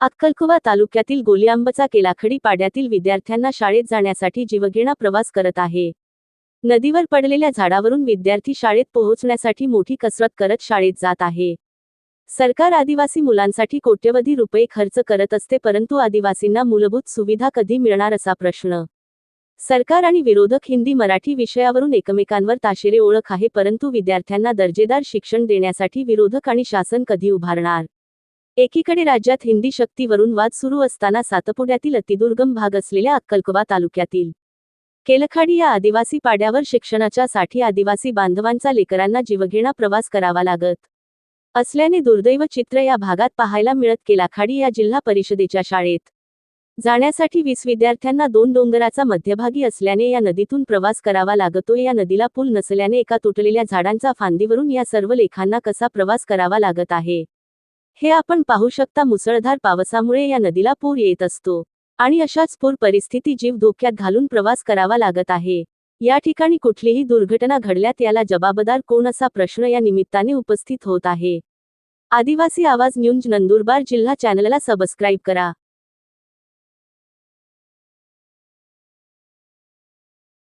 अक्कलकुवा तालुक्यातील गोलियांबचा केलाखडी पाड्यातील विद्यार्थ्यांना शाळेत जाण्यासाठी जीवघेणा प्रवास करत आहे. नदीवर पडलेल्या झाडावरून विद्यार्थी शाळेत पोहोचण्यासाठी मोठी कसरत करत शाळेत जात आहे. सरकार आदिवासी मुलांसाठी कोट्यवधी रुपये खर्च करत असते परंतु आदिवासींना मूलभूत सुविधा कधी मिळणार असा प्रश्न. सरकार आणि विरोधक हिंदी मराठी विषयावरून एकमेकांवर ताशेरे ओळख आहे परंतु विद्यार्थ्यांना दर्जेदार शिक्षण देण्यासाठी विरोधक आणि शासन कधी उभारणार? एकीकडे राज्यात हिंदी शक्तीवरून वाद सुरू असताना सातपुड्यातील अतिदुर्गम भाग असलेल्या अक्कलकुवा तालुक्यातील केलखाडी या आदिवासी पाड्यावर शिक्षणाच्या साठी आदिवासी बांधवांचा लेकरांना जीवघेणा प्रवास करावा लागत असल्याने दुर्दैव चित्र या भागात पाहायला मिळत केलाखाडी या जिल्हा परिषदेच्या शाळेत. जाण्यासाठी वीस विद्यार्थ्यांना दोन डोंगराचा मध्यभागी असल्याने या नदीतून प्रवास करावा लागतो. या नदीला पूल नसल्याने एका तुटलेल्या झाडांचा फांदीवरून या सर्व लेखांना कसा प्रवास करावा लागत आहे? हे आपण पाहू शकता मुसळधार पावसामुळे या नदीला पूर येत असतो. आणि अशाच पूर परिस्थिती जीव धोक्यात घालून प्रवास करावा लागत आहे. या ठिकाणी कुठलीही दुर्घटना घडल्यात याला जबाबदार कोण असा प्रश्न या निमित्ताने उपस्थित होत आहे. आदिवासी आवाज न्यूज नंदुरबार जिल्हा चॅनलला सबस्क्राईब करा.